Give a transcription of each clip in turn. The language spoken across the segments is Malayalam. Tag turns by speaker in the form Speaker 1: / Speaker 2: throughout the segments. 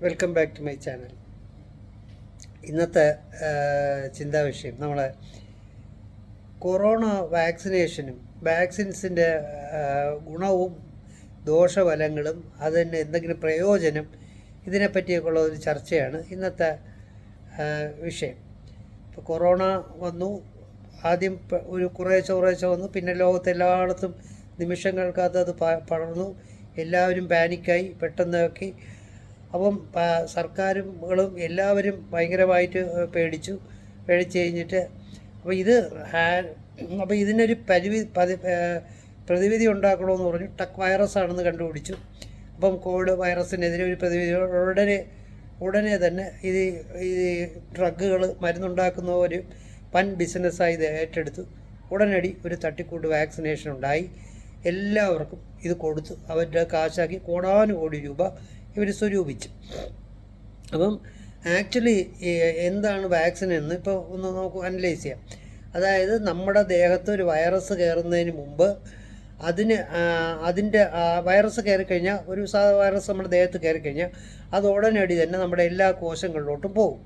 Speaker 1: Welcome back to my channel ഇന്നത്തെ ചിന്താ വിഷയം. നമ്മൾ കൊറോണ വാക്സിനേഷനും വാക്സിൻസിന്റെ ഗുണവും ദോഷഫലങ്ങളും അതിന് എന്തെങ്കിലും പ്രയോജനം ഇതിനെപ്പറ്റിയൊക്കെയുള്ള ഒരു ചർച്ചയാണ് ഇന്നത്തെ വിഷയം. ഇപ്പോൾ കൊറോണ വന്നു. ആദ്യം ഒരു കുറേശ്ശെ കുറേശ്ശെ വന്നു. പിന്നെ ലോകത്ത് എല്ലായിടത്തും നിമിഷങ്ങൾക്കകത്ത് അത് പടർന്നു. എല്ലാവരും പാനിക്കായി. പെട്ടെന്നൊക്കെ അപ്പം സർക്കാരുകളും എല്ലാവരും ഭയങ്കരമായിട്ട് പേടിച്ചു. പേടിച്ച് കഴിഞ്ഞിട്ട് അപ്പോൾ ഇത് അപ്പോൾ ഇതിനൊരു പരിവി പ്രതിവിധി ഉണ്ടാക്കണമെന്ന് പറഞ്ഞു. ടക്ക് വൈറസ് ആണെന്ന് കണ്ടുപിടിച്ചു. അപ്പം കോവിഡ് വൈറസിനെതിരെ ഒരു പ്രതിവിധി ഉടനെ ഉടനെ തന്നെ ഇത് ഈ ഡ്രഗുകൾ മരുന്നുണ്ടാക്കുന്ന ഒരു വൻ ബിസിനസ്സായി ഇത് ഏറ്റെടുത്തു. ഉടനടി ഒരു തട്ടിക്കൂട്ട് വാക്സിനേഷൻ ഉണ്ടായി എല്ലാവർക്കും ഇത് കൊടുത്തു. അവരുടെ കാശാക്കി കോടാനുകോടി രൂപ ഇവർ സ്വരൂപിച്ചു. അപ്പം ആക്ച്വലി എന്താണ് വാക്സിൻ എന്ന് ഇപ്പോൾ ഒന്ന് നമുക്ക് അനലൈസ് ചെയ്യാം. അതായത് നമ്മുടെ ദേഹത്ത് ഒരു വൈറസ് കയറുന്നതിന് മുമ്പ് അതിന് അതിന്റെ വൈറസ് കയറിക്കഴിഞ്ഞാൽ ഒരു വൈറസ് നമ്മുടെ ദേഹത്ത് കയറിക്കഴിഞ്ഞാൽ അത് ഉടനടി തന്നെ നമ്മുടെ എല്ലാ കോശങ്ങളിലോട്ടും പോകും.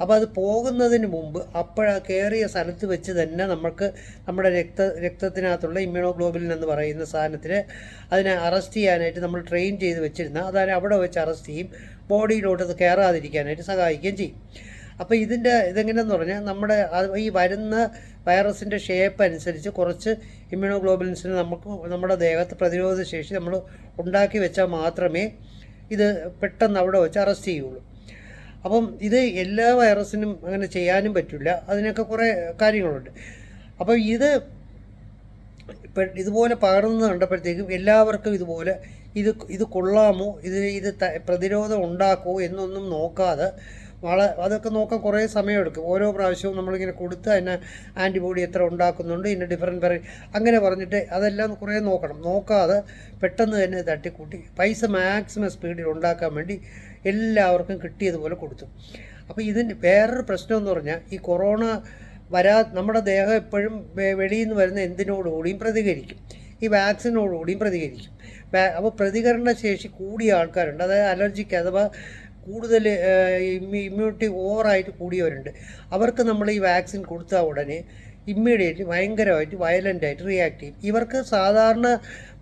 Speaker 1: അപ്പോൾ അത് പോകുന്നതിന് മുമ്പ് അപ്പോഴാ കയറിയ സ്ഥലത്ത് വെച്ച് തന്നെ നമുക്ക് നമ്മുടെ രക്ത രക്തത്തിനകത്തുള്ള ഇമ്മ്യൂണോഗ്ലോബിലിൻ എന്ന് പറയുന്ന സാധനത്തിന് അതിനെ അറസ്റ്റ് ചെയ്യാനായിട്ട് നമ്മൾ ട്രെയിൻ ചെയ്ത് വെച്ചിരുന്ന അതായത് അവിടെ വെച്ച് അറസ്റ്റ് ചെയ്യും ബോഡിയിലോട്ട് അത് കയറാതിരിക്കാനായിട്ട് സഹായിക്കുകയും ചെയ്യും. അപ്പോൾ ഇതിന്റെ ഇതെങ്ങനെയെന്ന് പറഞ്ഞാൽ നമ്മുടെ ഈ വരുന്ന വൈറസിന്റെ ഷേപ്പ് അനുസരിച്ച് കുറച്ച് ഇമ്മ്യൂണോഗ്ലോബുലിൻസിന് നമുക്ക് നമ്മുടെ ദേഹത്ത് പ്രതിരോധ ശേഷി നമ്മൾ ഉണ്ടാക്കി വെച്ചാൽ മാത്രമേ ഇത് പെട്ടെന്ന് അവിടെ വെച്ച് അറസ്റ്റ് ചെയ്യുള്ളൂ. അപ്പം ഇത് എല്ലാ വൈറസിനും അങ്ങനെ ചെയ്യാനും പറ്റില്ല. അതിനൊക്കെ കുറേ കാര്യങ്ങളുണ്ട്. അപ്പോൾ ഇത് ഇതുപോലെ പകർന്നു കണ്ടപ്പോഴത്തേക്കും എല്ലാവർക്കും ഇതുപോലെ ഇത് ഇത് കൊള്ളാമോ? ഇത് ഇത് പ്രതിരോധം ഉണ്ടാക്കുമോ എന്നൊന്നും നോക്കാതെ വള അതൊക്കെ നോക്കാൻ കുറേ സമയമെടുക്കും. ഓരോ പ്രാവശ്യവും നമ്മളിങ്ങനെ കൊടുത്ത് അതിനെ ആന്റിബോഡി എത്ര ഉണ്ടാക്കുന്നുണ്ട് ഇതിന്റെ ഡിഫറന്റ് പറയും അങ്ങനെ പറഞ്ഞിട്ട് അതെല്ലാം കുറേ നോക്കണം. നോക്കാതെ പെട്ടെന്ന് തന്നെ തട്ടിക്കൂട്ടി. പൈസ മാക്സിമം സ്പീഡിൽ ഉണ്ടാക്കാൻ വേണ്ടി എല്ലാവർക്കും കിട്ടിയതുപോലെ കൊടുത്തു. അപ്പോൾ ഇതിന്റെ വേറൊരു പ്രശ്നം എന്ന് പറഞ്ഞാൽ ഈ കൊറോണ വരാ നമ്മുടെ ദേഹം എപ്പോഴും വെളിയിൽ നിന്ന് വരുന്ന എന്തിനോടുകൂടിയും പ്രതികരിക്കും. ഈ വാക്സിനോടുകൂടിയും പ്രതികരിക്കും. അപ്പോൾ പ്രതികരണ ശേഷി കൂടിയ ആൾക്കാരുണ്ട്. അതായത് അലർജിക്ക് അഥവാ കൂടുതൽ ഇമ്മ്യൂണിറ്റി ഓവറായിട്ട് കൂടിയവരുണ്ട്. അവർക്ക് നമ്മൾ ഈ വാക്സിൻ കൊടുത്ത ഉടനെ ഇമ്മീഡിയറ്റ്ലി ഭയങ്കരമായിട്ട് വയലന്റായിട്ട് റിയാക്ട് ചെയ്യും. ഇവർക്ക് സാധാരണ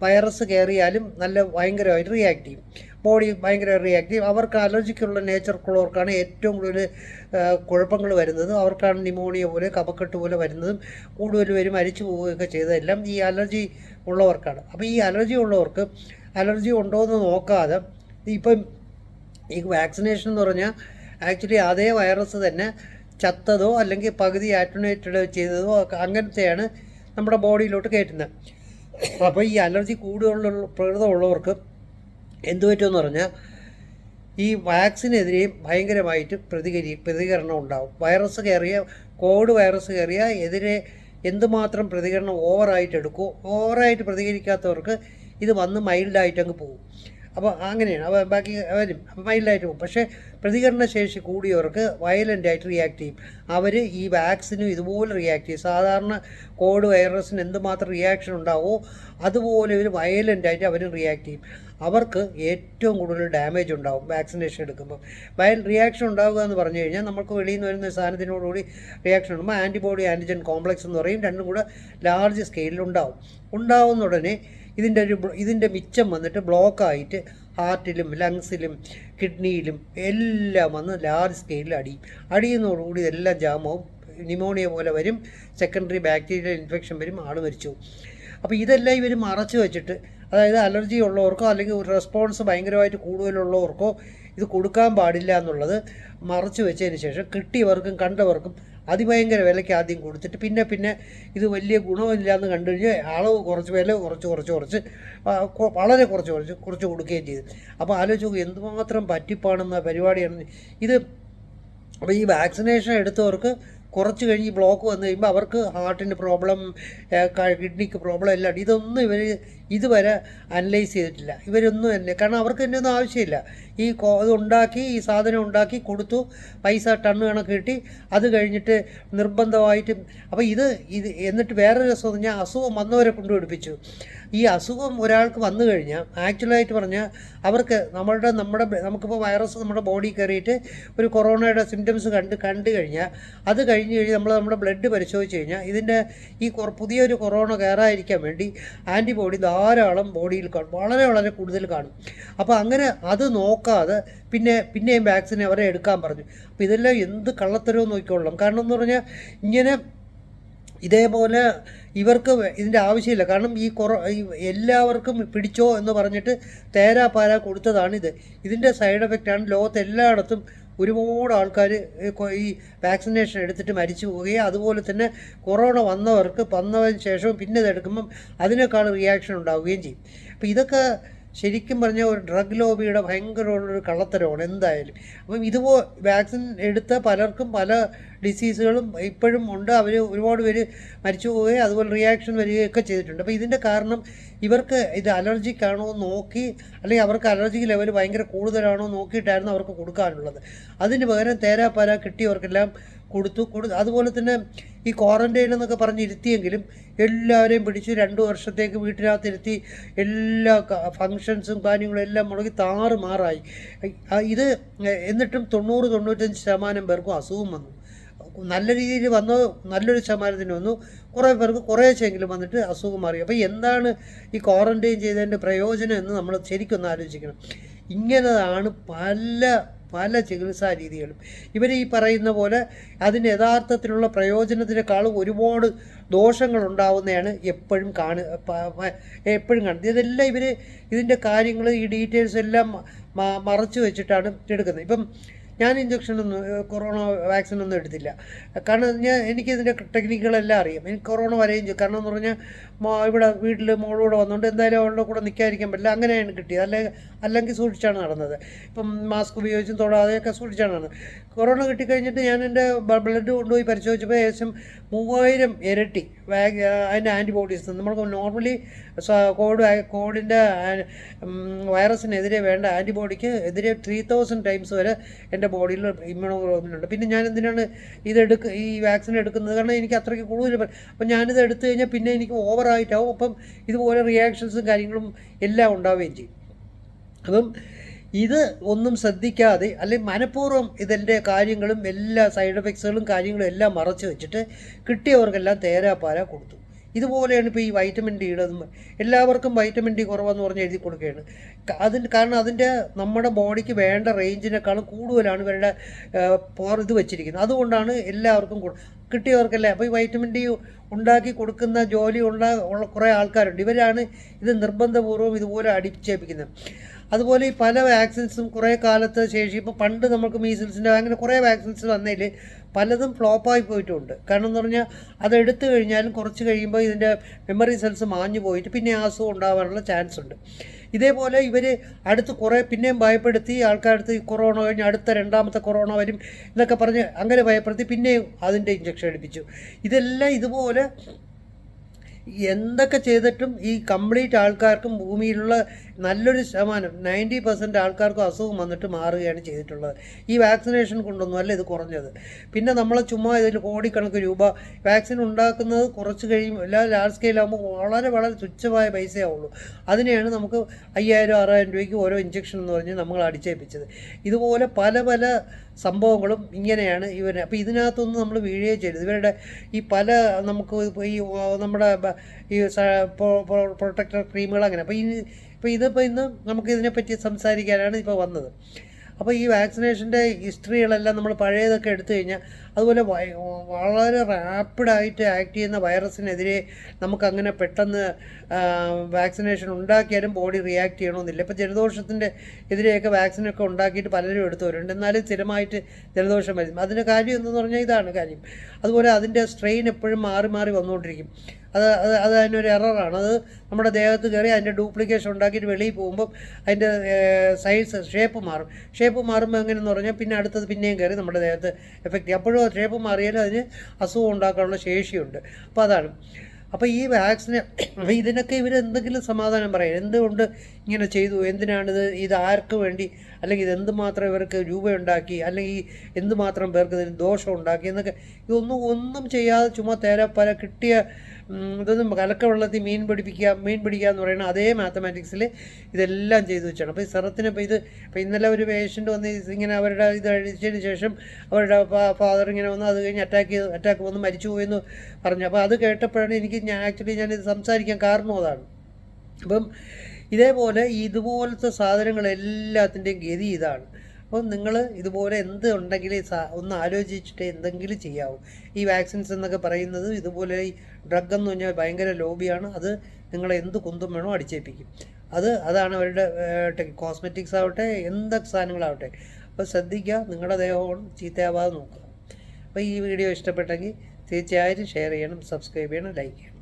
Speaker 1: വൈറസ് കയറിയാലും നല്ല ഭയങ്കരമായിട്ട് റിയാക്ട് ചെയ്യും. ബോഡി ഭയങ്കര റിയാക്ട് ചെയ്യും. അവർക്ക് അലർജിക്കുള്ള നേച്ചർ ഉള്ളവർക്കാണ് ഏറ്റവും കൂടുതൽ കുഴപ്പങ്ങൾ വരുന്നത് അവർക്കാണ് ന്യൂമോണിയ പോലെ കപക്കെട്ട് പോലെ വരുന്നതും കൂടുതൽ പേര് മരിച്ചു പോവുകയൊക്കെ ചെയ്തതെല്ലാം ഈ അലർജി ഉള്ളവർക്കാണ്. അപ്പോൾ ഈ അലർജി ഉള്ളവർക്ക് അലർജി ഉണ്ടോ എന്ന് നോക്കാതെ ഇപ്പം ഈ വാക്സിനേഷൻ എന്ന് പറഞ്ഞാൽ ആക്ച്വലി അതേ വൈറസ് തന്നെ ചത്തതോ അല്ലെങ്കിൽ പകുതി ആറ്റോണേറ്റഡോ ചെയ്തതോ അങ്ങനത്തെയാണ് നമ്മുടെ ബോഡിയിലോട്ട് കയറ്റുന്നത്. അപ്പോൾ ഈ അലർജി കൂടുതലുള്ള പ്രകൃതമുള്ളവർക്ക് എന്തു പറ്റുമെന്ന് പറഞ്ഞാൽ ഈ വാക്സിനെതിരെയും ഭയങ്കരമായിട്ട് പ്രതികരി പ്രതികരണം ഉണ്ടാവും. വൈറസ് കയറിയ കോവിഡ് വൈറസ് കയറിയ എതിരെ എന്തുമാത്രം പ്രതികരണം ഓവറായിട്ട് എടുക്കുമോ ഓവറായിട്ട് പ്രതികരിക്കാത്തവർക്ക് ഇത് വന്ന് മൈൽഡായിട്ട് അങ്ങ് പോകും. അപ്പോൾ അങ്ങനെയാണ്. അപ്പോൾ ബാക്കി വരും. അപ്പോൾ മൈൽഡായിട്ട് പോകും. പക്ഷേ പ്രതികരണ ശേഷി കൂടിയവർക്ക് വയലന്റായിട്ട് റിയാക്ട് ചെയ്യും. അവർ ഈ വാക്സിനും ഇതുപോലെ റിയാക്ട് ചെയ്യും. സാധാരണ കോവിഡ് വൈറസിന് എന്തുമാത്രം റിയാക്ഷൻ ഉണ്ടാവോ അതുപോലെ ഒരു വയലന്റായിട്ട് അവർ റിയാക്ട് ചെയ്യും. അവർക്ക് ഏറ്റവും കൂടുതൽ ഡാമേജ് ഉണ്ടാവും വാക്സിനേഷൻ എടുക്കുമ്പോൾ വയൽ റിയാക്ഷൻ ഉണ്ടാവുക എന്ന് പറഞ്ഞു കഴിഞ്ഞാൽ നമുക്ക് വെളിയിൽ നിന്ന് വരുന്ന സാധനത്തിനോടുകൂടി റിയാക്ഷൻ ഉണ്ടാകുമ്പോൾ ആന്റിബോഡി ആന്റിജൻ കോംപ്ലക്സ് എന്ന് പറയും. രണ്ടും കൂടെ ലാർജ് സ്കെയിലിൽ ഉണ്ടാവും. ഉണ്ടാവുന്ന ഉടനെ ഇതിന്റെ ഒരു ഇതിന്റെ മിച്ചം വന്നിട്ട് ബ്ലോക്കായിട്ട് ഹാർട്ടിലും ലങ്സിലും കിഡ്നിയിലും എല്ലാം വന്ന് ലാർജ് സ്കെയിലിൽ അടിയും. അടിയുന്നതോടുകൂടി ഇതെല്ലാം ജാമാവും. ന്യൂമോണിയ പോലെ വരും. സെക്കൻഡറി ബാക്ടീരിയൽ ഇൻഫെക്ഷൻ വരും. ആൾ മരിച്ചു. അപ്പോൾ ഇതെല്ലാം ഇവർ മറച്ചു വെച്ചിട്ട് അതായത് അലർജി ഉള്ളവർക്കോ അല്ലെങ്കിൽ ഒരു റെസ്പോൺസ് ഭയങ്കരമായിട്ട് കൂടുതലുള്ളവർക്കോ ഇത് കൊടുക്കാൻ പാടില്ല എന്നുള്ളത് മറച്ചു വെച്ചതിന് ശേഷം കിട്ടിയവർക്കും കണ്ടവർക്കും അതിഭയങ്കര വിലയ്ക്ക് ആദ്യം കൊടുത്തിട്ട് പിന്നെ പിന്നെ ഇത് വലിയ ഗുണമില്ല എന്ന് കണ്ടു കഴിഞ്ഞാൽ അളവ് കുറച്ച് വില കുറച്ച് കുറച്ച് കുറച്ച് വളരെ കുറച്ച് കുറച്ച് കുറച്ച് കൊടുക്കുകയും ചെയ്തു. അപ്പോൾ ആലോചിച്ച് എന്തുമാത്രം പറ്റിപ്പാണെന്ന പരിപാടിയാണ്. ഇത് അപ്പോൾ ഈ വാക്സിനേഷൻ എടുത്തവർക്ക് കുറച്ച് കഴിഞ്ഞ് ബ്ലോക്ക് വന്നു കഴിയുമ്പോൾ അവർക്ക് ഹാർട്ടിന് പ്രോബ്ലം കിഡ്നിക്ക് പ്രോബ്ലം എല്ലാം ഇതൊന്നും ഇവർ ഇതുവരെ അനലൈസ് ചെയ്തിട്ടില്ല. ഇവരൊന്നും തന്നെ കാരണം അവർക്ക് തന്നെ ഒന്നും ആവശ്യമില്ല. ഈ ഇത് ഉണ്ടാക്കി ഈ സാധനം ഉണ്ടാക്കി കൊടുത്തു. പൈസ ടണ്ണ് കണക്ക് കിട്ടി. അത് കഴിഞ്ഞിട്ട് നിർബന്ധമായിട്ട് അപ്പോൾ ഇത് ഇത് എന്നിട്ട് വേറെ രസം പറഞ്ഞാൽ അസുഖം വന്നവരെ കൊണ്ട് പിടിപ്പിച്ചു. ഈ അസുഖം ഒരാൾക്ക് വന്നു കഴിഞ്ഞാൽ ആക്ച്വലായിട്ട് പറഞ്ഞാൽ അവർക്ക് നമ്മളുടെ നമ്മുടെ നമുക്കിപ്പോൾ വൈറസ് നമ്മുടെ ബോഡി കയറിയിട്ട് ഒരു കൊറോണയുടെ സിംറ്റംസ് കണ്ട് കണ്ടു കഴിഞ്ഞാൽ അത് കഴിഞ്ഞ് കഴിഞ്ഞ് നമ്മൾ നമ്മുടെ ബ്ലഡ് പരിശോധിച്ച് കഴിഞ്ഞാൽ ഇതിന്റെ ഈ പുതിയൊരു കൊറോണ കയറാതിരിക്കാൻ വേണ്ടി ആന്റിബോഡി ധാരാളം ബോഡിയിൽ കാണും. വളരെ വളരെ കൂടുതൽ കാണും. അപ്പോൾ അങ്ങനെ അത് നോക്കാതെ പിന്നെ പിന്നെയും വാക്സിൻ അവരെ എടുക്കാൻ പറഞ്ഞു. അപ്പോൾ ഇതെല്ലാം എന്ത് കള്ളത്തരവും നോക്കിക്കൊള്ളാം കാരണം എന്ന് പറഞ്ഞാൽ ഇങ്ങനെ ഇതേപോലെ ഇവർക്ക് ഇതിന്റെ ആവശ്യമില്ല. കാരണം ഈ കുറ എല്ലാവർക്കും പിടിച്ചോ എന്ന് പറഞ്ഞിട്ട് തേരാ പാര കൊടുത്തതാണിത് ഇതിന്റെ സൈഡ് എഫക്റ്റാണ് ലോകത്ത് എല്ലായിടത്തും ഒരുപാട് ആൾക്കാർ ഈ വാക്സിനേഷൻ എടുത്തിട്ട് മരിച്ചു പോവുകയും അതുപോലെ തന്നെ കൊറോണ വന്നവർക്ക് വന്നതിന് ശേഷവും പിന്നെ ഇതെടുക്കുമ്പം അതിനേക്കാൾ റിയാക്ഷൻ ഉണ്ടാവുകയും ചെയ്യും. അപ്പോൾ ഇതൊക്കെ ശരിക്കും പറഞ്ഞാൽ ഒരു ഡ്രഗ് ലോബിയുടെ ഭയങ്കരമുള്ളൊരു കള്ളത്തരമാണ് എന്തായാലും. അപ്പം ഇതുപോ വാക്സിൻ എടുത്ത പലർക്കും പല ഡിസീസുകളും ഇപ്പോഴും ഉണ്ട്. അവർ ഒരുപാട് പേര് മരിച്ചു പോവുകയും അതുപോലെ റിയാക്ഷൻ വരികയൊക്കെ ചെയ്തിട്ടുണ്ട്. അപ്പോൾ ഇതിന്റെ കാരണം ഇവർക്ക് ഇത് അലർജിക് ആണോ നോക്കി അല്ലെങ്കിൽ അവർക്ക് അലർജി ലെവൽ ഭയങ്കര കൂടുതലാണോ നോക്കിയിട്ടായിരുന്നു അവർക്ക് കൊടുക്കാനുള്ളത്. അതിന് പകരം തേരാപ്പാര കിട്ടിയവർക്കെല്ലാം കൊടുത്തു. കൊടു അതുപോലെ തന്നെ ഈ ക്വാറന്റൈൻ എന്നൊക്കെ പറഞ്ഞ് ഇരുത്തിയെങ്കിലും എല്ലാവരെയും പിടിച്ച് രണ്ട് വർഷത്തേക്ക് വീട്ടിനകത്തിരുത്തി എല്ലാ ഫങ്ഷൻസും കാര്യങ്ങളും എല്ലാം മുടങ്ങി താറുമാറായി. ഇത് എന്നിട്ടും തൊണ്ണൂറ് തൊണ്ണൂറ്റഞ്ച് ശതമാനം പേർക്കും അസുഖം വന്നു. നല്ല രീതിയിൽ വന്ന നല്ലൊരു ശതമാനത്തിന് വന്നു. കുറേ പേർക്ക് കുറേശ്ശെങ്കിലും വന്നിട്ട് അസുഖം മാറി. അപ്പോൾ എന്താണ് ഈ ക്വാറന്റൈൻ ചെയ്തതിന്റെ പ്രയോജനം എന്ന് നമ്മൾ ശരിക്കൊന്ന് ആലോചിക്കണം. ഇങ്ങനെയാണ് പല പല ചികിത്സാ രീതികളും. ഇവർ ഈ പറയുന്ന പോലെ അതിന് യഥാർത്ഥത്തിലുള്ള പ്രയോജനത്തിനേക്കാളും ഒരുപാട് ദോഷങ്ങൾ ഉണ്ടാവുന്നതാണ് എപ്പോഴും കാണു എപ്പോഴും കാണുന്നത്. ഇതെല്ലാം ഇവർ ഇതിന്റെ കാര്യങ്ങൾ ഈ ഡീറ്റെയിൽസ് എല്ലാം മറച്ചു വെച്ചിട്ടാണ് എടുക്കുന്നത്. ഇപ്പം ഞാൻ ഇഞ്ചക്ഷനൊന്നും കൊറോണ വാക്സിൻ ഒന്നും എടുത്തില്ല. കാരണം ഞാൻ എനിക്ക് എനിക്കിതിന്റെ ടെക്നിക്കുകളെല്ലാം അറിയാം. എനിക്ക് കൊറോണ വരെയും ചെയ്യും. കാരണം എന്ന് പറഞ്ഞാൽ ഇവിടെ വീട്ടിൽ മോളൂടെ വന്നുകൊണ്ട് എന്തായാലും അവളുടെ കൂടെ നിൽക്കാതിരിക്കാൻ പറ്റില്ല. അങ്ങനെയാണ് കിട്ടിയത്. അല്ലെ അല്ലെങ്കിൽ സൂക്ഷിച്ചാണ് നടന്നത്. ഇപ്പം മാസ്ക് ഉപയോഗിച്ചും തൊടാതെയൊക്കെ സൂക്ഷിച്ചാണ് നടന്നത്. കൊറോണ കിട്ടിക്കഴിഞ്ഞിട്ട് ഞാൻ എന്റെ ബ്ലഡ് കൊണ്ടുപോയി പരിശോധിച്ചപ്പോൾ ഏകദേശം മൂവായിരം ഇരട്ടി അതിന്റെ ആന്റിബോഡീസ് നമ്മൾക്ക് നോർമലി കോവിഡ് കോവിഡിന്റെ വൈറസിനെതിരെ വേണ്ട ആന്റിബോഡിക്ക് എതിരെ ത്രീ തൗസൻഡ് ടൈംസ് വരെ എന്റെ ബോഡിയിൽ ഇമ്മ്യൂണോഗ്ലോബിനുണ്ട് പിന്നെ ഞാൻ എന്തിനാണ് ഇതെടുക്ക ഈ വാക്സിൻ എടുക്കുന്നത്? കാരണം എനിക്ക് അത്രയ്ക്ക് കൂടുതൽ അപ്പം ഞാനിത് എടുത്തു കഴിഞ്ഞാൽ പിന്നെ എനിക്ക് ഓവറായിട്ടാവും അപ്പം ഇതുപോലെ റിയാക്ഷൻസും കാര്യങ്ങളും എല്ലാം ഉണ്ടാവുകയും ചെയ്യും. അപ്പം ഇത് ഒന്നും ശ്രദ്ധിക്കാതെ അല്ലെങ്കിൽ മനഃപൂർവം ഇതിന്റെ കാര്യങ്ങളും എല്ലാ സൈഡ് എഫക്ട്സുകളും കാര്യങ്ങളും എല്ലാം മറച്ചു വെച്ചിട്ട് കിട്ടിയവർക്കെല്ലാം തേരാപ്പാര കൊടുത്തു. ഇതുപോലെയാണ് ഇപ്പോൾ ഈ വൈറ്റമിൻ ഡിയുടെ എല്ലാവർക്കും വൈറ്റമിൻ ഡി കുറവാന്ന് പറഞ്ഞ് എഴുതി കൊടുക്കുകയാണ്. അതിന് കാരണം അതിന്റെ നമ്മുടെ ബോഡിക്ക് വേണ്ട റേഞ്ചിനേക്കാളും കൂടുതലാണ് ഇവരുടെ പോർ ഇത് വെച്ചിരിക്കുന്നത്. അതുകൊണ്ടാണ് എല്ലാവർക്കും കൊടു- കിട്ടിയവർക്കല്ലേ അപ്പോൾ ഈ വൈറ്റമിൻ ഡി ഉണ്ടാക്കി കൊടുക്കുന്ന ജോലി ഉള്ള കുറേ ആൾക്കാരുണ്ട്. ഇവരാണ് ഇത് നിർബന്ധപൂർവം ഇതുപോലെ അടിച്ചേൽപ്പിക്കുന്നത്. അതുപോലെ ഈ പല വാക്സിൻസും കുറേ കാലത്ത് ശേഷി ഇപ്പോൾ പണ്ട് നമുക്ക് മീസിൽസിന്റെ അങ്ങനെ കുറേ വാക്സിൻസ് വന്നതിൽ പലതും ഫ്ലോപ്പായി പോയിട്ടുണ്ട്. കാരണം എന്ന് പറഞ്ഞാൽ അത് എടുത്തു കഴിഞ്ഞാലും കുറച്ച് കഴിയുമ്പോൾ ഇതിന്റെ മെമ്മറി സെൽസ് മാഞ്ഞു പോയിട്ട് പിന്നെ അസുഖം ഉണ്ടാകാനുള്ള ചാൻസ് ഉണ്ട്. ഇതേപോലെ ഇവർ അടുത്ത് കുറേ പിന്നെയും ഭയപ്പെടുത്തി ആൾക്കാരടുത്ത് കൊറോണ കഴിഞ്ഞ് അടുത്ത രണ്ടാമത്തെ കൊറോണ വരും എന്നൊക്കെ പറഞ്ഞ് അങ്ങനെ ഭയപ്പെടുത്തി പിന്നെയും അതിന്റെ ഇഞ്ചക്ഷൻ എടുപ്പിച്ചു. ഇതെല്ലാം ഇതുപോലെ എന്തൊക്കെ ചെയ്തിട്ടും ഈ കംപ്ലീറ്റ് ആൾക്കാർക്കും ഭൂമിയിലുള്ള നല്ലൊരു ശതമാനം നയന്റി പെർസെന്റ് ആൾക്കാർക്കും അസുഖം വന്നിട്ട് മാറുകയാണ് ചെയ്തിട്ടുള്ളത്. ഈ വാക്സിനേഷൻ കൊണ്ടൊന്നും അല്ല ഇത് കുറഞ്ഞത്. പിന്നെ നമ്മൾ ചുമ്മാ ഇതിൽ കോടിക്കണക്ക് രൂപ വാക്സിൻ ഉണ്ടാക്കുന്നത് കുറച്ച് കഴിയുമ്പോൾ എല്ലാ ലാർജ് സ്കെയിലാകുമ്പോൾ വളരെ വളരെ തുച്ഛമായ പൈസയാവുള്ളൂ. അതിനെയാണ് നമുക്ക് അയ്യായിരം ആറായിരം രൂപയ്ക്ക് ഓരോ ഇഞ്ചക്ഷൻ എന്ന് പറഞ്ഞ് നമ്മൾ അടിച്ചേൽപ്പിച്ചത്. ഇതുപോലെ പല പല സംഭവങ്ങളും ഇങ്ങനെയാണ് ഇവർ അപ്പോൾ ഇതിനകത്തൊന്നും നമ്മൾ വീഴുകയും ചെയ്യരുത്. ഇവരുടെ ഈ പല നമുക്ക് ഈ നമ്മുടെ ഈ പ്രൊട്ടക്ടർ ക്രീമുകൾ അങ്ങനെ അപ്പോൾ ഈ ഇപ്പോൾ ഇതിപ്പോൾ ഇന്ന് നമുക്ക് ഇതിനെപ്പറ്റി സംസാരിക്കാനാണ് ഇപ്പോൾ വന്നത്. അപ്പോൾ ഈ വാക്സിനേഷന്റെ ഹിസ്റ്ററികളെല്ലാം നമ്മൾ പഴയതൊക്കെ എടുത്തു കഴിഞ്ഞാൽ അതുപോലെ വളരെ റാപ്പിഡായിട്ട് ആക്ട് ചെയ്യുന്ന വൈറസിനെതിരെ നമുക്കങ്ങനെ പെട്ടെന്ന് വാക്സിനേഷൻ ഉണ്ടാക്കിയാലും ബോഡി റിയാക്ട് ചെയ്യണമെന്നില്ല. ഇപ്പോൾ ജലദോഷത്തിന്റെ എതിരെയൊക്കെ വാക്സിനൊക്കെ ഉണ്ടാക്കിയിട്ട് പലരും എടുത്തവരുണ്ട്. എന്നാലും സ്ഥിരമായിട്ട് ജലദോഷം വരും അതിന്റെ കാര്യം എന്തെന്ന് പറഞ്ഞാൽ ഇതാണ് കാര്യം. അതുപോലെ അതിന്റെ സ്ട്രെയിൻ എപ്പോഴും മാറി മാറി വന്നുകൊണ്ടിരിക്കും. അത് അത് അത് അതിനൊരു എററാണ്. അത് നമ്മുടെ ദേഹത്ത് കയറി അതിന്റെ ഡ്യൂപ്ലിക്കേഷൻ ഉണ്ടാക്കിയിട്ട് വെളിയിൽ പോകുമ്പം അതിന്റെ സൈസ് ഷേപ്പ് മാറും. ഷേപ്പ് മാറുമ്പോൾ എങ്ങനെയെന്ന് പറഞ്ഞാൽ പിന്നെ അടുത്തത് പിന്നെയും കയറി നമ്മുടെ ദേഹത്ത് എഫക്റ്റ് ചെയ്യും. അപ്പോഴും ഷേപ്പ് മാറിയാലും അതിന് അസുഖം ഉണ്ടാക്കാനുള്ള ശേഷിയുണ്ട്. അപ്പോൾ അതാണ്. അപ്പോൾ ഈ വാക്സിന് ഇതിനൊക്കെ ഇവർ എന്തെങ്കിലും സമാധാനം പറയാം എന്തുകൊണ്ട് ഇങ്ങനെ ചെയ്തു? എന്തിനാണിത്? ഇത് ആർക്ക് വേണ്ടി? അല്ലെങ്കിൽ ഇത് എന്തുമാത്രം ഇവർക്ക് രൂപയുണ്ടാക്കി? അല്ലെങ്കിൽ എന്തുമാത്രം പേർക്ക് ഇതിന് ദോഷം ഉണ്ടാക്കി? എന്നൊക്കെ ഇതൊന്നും ഒന്നും ചെയ്യാതെ ചുമ്മാ പല കിട്ടിയ ഇതൊന്നും കലക്ക വെള്ളത്തിൽ മീൻ പിടിപ്പിക്കുക മീൻ പിടിക്കുക എന്ന് പറയുന്ന അതേ മാത്തമാറ്റിക്സിൽ ഇതെല്ലാം ചെയ്തു വെച്ചാണ്. അപ്പോൾ ഈ സെറത്തിന് ഇപ്പോൾ ഇത് ഇപ്പോൾ ഇന്നലെ ഒരു പേഷ്യന്റ് വന്ന് ഇങ്ങനെ അവരുടെ ഇത് അഴിച്ചതിന് ശേഷം അവരുടെ ഫാദർ ഇങ്ങനെ വന്ന് അത് കഴിഞ്ഞ് അറ്റാക്ക് ചെയ്ത് അറ്റാക്ക് വന്ന് മരിച്ചു പോയെന്ന് പറഞ്ഞു. അപ്പോൾ അത് കേട്ടപ്പോഴാണ് എനിക്ക് ഞാൻ ആക്ച്വലി ഞാനിത് സംസാരിക്കാൻ കാരണം അതാണ്. അപ്പം ഇതേപോലെ ഇതുപോലത്തെ സാധനങ്ങൾ എല്ലാത്തിന്റെയും ഗതി ഇതാണ്. അപ്പം നിങ്ങൾ ഇതുപോലെ എന്ത് ഉണ്ടെങ്കിലും ഒന്ന് ആലോചിച്ചിട്ട് എന്തെങ്കിലും ചെയ്യാവൂ. ഈ വാക്സിൻസ് എന്നൊക്കെ പറയുന്നത് ഇതുപോലെ ഈ ഡ്രഗ് എന്ന് പറഞ്ഞാൽ ഭയങ്കര ലോബിയാണ് അത് നിങ്ങളെ എന്ത് കുന്തും വേണോ അടിച്ചേൽപ്പിക്കും. അത് അതാണ് അവരുടെ കോസ്മെറ്റിക്സ് ആവട്ടെ എന്തൊക്കെ സാധനങ്ങളാവട്ടെ. അപ്പോൾ ശ്രദ്ധിക്കുക നിങ്ങളുടെ ദേഹവും ചീത്തയാവാതെ നോക്കുക. അപ്പോൾ ഈ വീഡിയോ ഇഷ്ടപ്പെട്ടെങ്കിൽ തീർച്ചയായിട്ടും ഷെയർ ചെയ്യണം സബ്സ്ക്രൈബ് ചെയ്യണം ലൈക്ക് ചെയ്യണം.